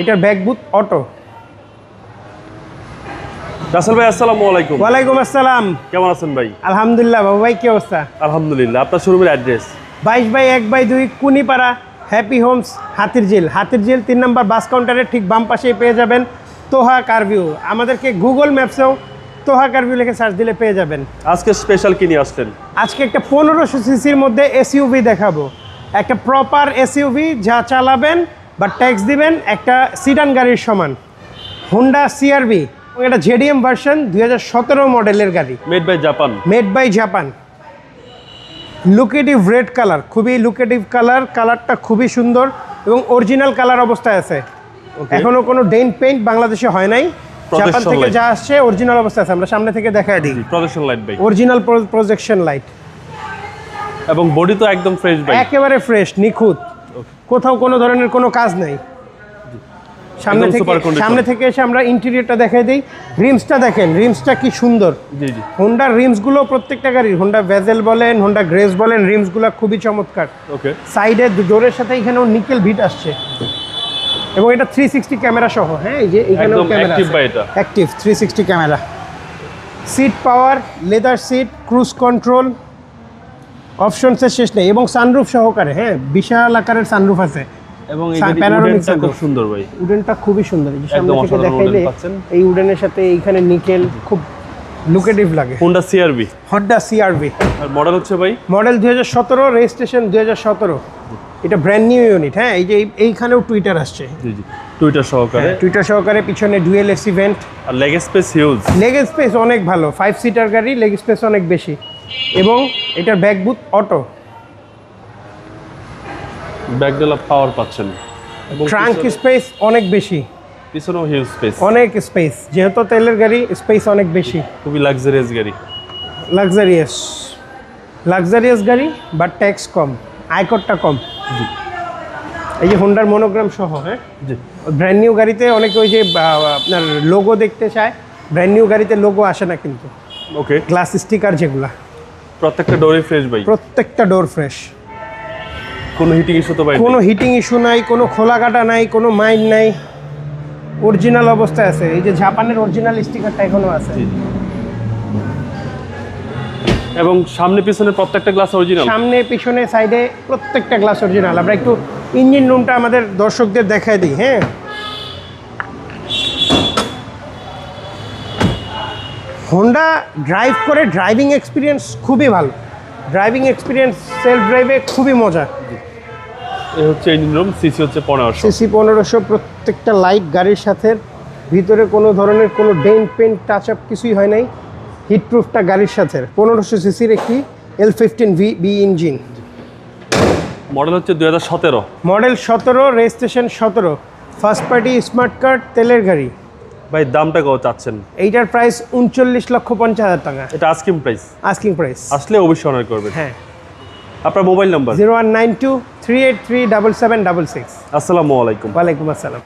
এটার ব্যাকবুথ অটো রাসেল ভাই আসসালামু আলাইকুম। ওয়ালাইকুম আসসালাম। কেমন আছেন ভাই? আলহামদুলিল্লাহ বাবু ভাই কি অবস্থা? আলহামদুলিল্লাহ আপনার শোরুমের অ্যাড্রেস বাইশ বাই এক বাই দুই কুনিপাড়া হ্যাপি হোমস হাতির ঝিল হাতির ঝিল তিন নম্বর বাস কাউন্টারের ঠিক বাম পাশেই পেয়ে যাবেন তোহা কারভিউ। আমাদেরকে গুগল ম্যাপসেও তোহা কারভিউ লিখে সার্চ দিলে পেয়ে যাবেন। আজকে স্পেশাল কি নিয়ে আসলেন? আজকে একটা পনেরোশো সিসির মধ্যে এসইউভি দেখাবো। একটা প্রপার এসইউভি যা চালাবেন বা ট্যাক্স দিবেন একটা সিডান গাড়ির সমান। হোন্ডা সিআরবি এটা জেডিএম ভার্সন দুই হাজার সতেরো মডেলের গাড়ি। Made by Japan made by Japan lucrative red colour খুবই লুকেটিভ কালার কালারটা খুবই সুন্দর এবং অরিজিনাল কালার অবস্থায় আছে। এখনও কোনো ডেন পেইন্ট বাংলাদেশে হয় নাই। জাপান থেকে যা আসছে অরিজিনাল অবস্থায় আছে। আমরা সামনে থেকে দেখায় দিই। প্রজেকশন লাইট ভাই অরিজিনাল প্রজেকশন লাইট এবং বডি তো একদম ফ্রেশ ভাই একেবারে ফ্রেশ নিখুঁত। কোথাও কোনো ধরনের কোনো কাজ নেই। সামনে থেকে সামনে থেকে এসে আমরা ইন্টেরিয়রটা দেখাই দিই। রিমসটা দেখেন রিমসটা কি সুন্দর। জি জি। হোন্ডার রিমসগুলো প্রত্যেকটা গাড়ির হোন্ডা ভেজেল বলেন হোন্ডা গ্রেস বলেন রিমসগুলো খুবই চমৎকার। ওকে সাইডে ডোরের সাথে এখানেও নিকেল ভিট আসছে। এবং এটা থ্রি সিক্সটি ক্যামেরা সহ হ্যাঁ এই যে এখানেও camera active three sixty camera seat power leather seat cruise control অপশনসের শেষ নেই। এবং সানরুফ সহকারে হ্যাঁ? বিশাল আকারের সানরুফ আছে। এবং খুব সুন্দর ভাই। উডেনটা খুবই সুন্দর। এই সামনে থেকে দেখাইলে এই উডেনের সাথে এইখানে নিকেল খুব লুকেটিভ লাগে। হোন্ডা সিআরবি হন্ডা সিআরভি আর মডেল হচ্ছে ভাই? মডেল দুই হাজার সতেরো রেজিস্ট্রেশন দুই হাজার সতেরো। এটা ব্র্যান্ড নিউ ইউনিট হ্যাঁ? এই যে এই- এইখানেও টুইটার আসছে। জি জি। টুইটার সহকারে। টুইটার সহকারে পিছনে ডুয়েল এসি ভেন্ট আর leg space huge leg space অনেক ভালো। ফাইভ সিটার গাড়ি লেগ স্পেস অনেক বেশি। এবং এটার ব্যাক বুথ অটো ব্যাকডেলা পাওয়ার পাচ্ছেন। এবং ট্রাঙ্ক স্পেস অনেক বেশি। পিছনেও হিউজ স্পেস অনেক স্পেস যেহেতু তেলের গাড়ি স্পেস অনেক বেশি। খুবই লাক্সারিয়াস গাড়ি। লাক্সারিয়াস লাক্সারিয়াস গাড়ি বাট ট্যাক্স কম। আয়করটা কম। এই যে হোন্ডার মনোগ্রাম সহ হ্যাঁ? জি। ব্র্যান্ড নিউ গাড়িতে অনেকে ওই যে আপনার লোগো দেখতে চায়। ব্র্যান্ড নিউ গাড়িতে লোগো আসে না কিন্তু। ওকে গ্লাস স্টিকার যেগুলা। প্রত্যেকটা ডোরে ফ্রেশ ভাই। প্রত্যেকটা ডোর ফ্রেশ কোনো হিটিং ইস্যু তো ভাই কোনো হিটিং ইস্যু নাই কোনো খোলা কাটা নাই কোনো মাইন্ড নাই। অরিজিনাল অবস্থায় আছে। এই যে জাপানের অরিজিনাল স্টিকারটা এখনও আছে। এবং সামনে পিছনে প্রত্যেকটা গ্লাস অরিজিনাল সামনে পিছনে সাইডে প্রত্যেকটা গ্লাস অরিজিনাল আমরা একটু ইঞ্জিন রুমটা আমাদের দর্শকদের দেখায় দিই হ্যাঁ? হোন্ডা ড্রাইভ করে ড্রাইভিং এক্সপিরিয়েন্স খুবই ভালো। ড্রাইভিং এক্সপিরিয়েন্স সেলফ ড্রাইভে খুবই মজা। হচ্ছে ইঞ্জিন রুম সিসি হচ্ছে পনেরোশো। সিসি পনেরোশো প্রত্যেকটা লাইট গাড়ির সাথে। ভিতরে কোনো ধরনের কোনো ডেন্ট পেন্ট টাচ আপ কিছুই হয় নাই। হিটপ্রুফটা গাড়ির সাথে। পনেরোশো সিসির একটি L fifteen V B engine model হচ্ছে দুই হাজার সতেরো। মডেল সতেরো রেজিস্ট্রেশন সতেরো। ফার্স্ট পার্টি স্মার্ট কার্ড তেলের গাড়ি। ভাই দামটা কত চাচ্ছেন? এইটার প্রাইস উনচল্লিশ লক্ষ পঞ্চাশ হাজার টাকা। এটা আস্কিং প্রাইস আস্কিং প্রাইস আসলে অবশ্যই অনার করবেন। হ্যাঁ। আপনার mobile number zero one nine two three eight three double seven double six. আসসালামু আলাইকুম। ওয়ালাইকুম আসসালাম।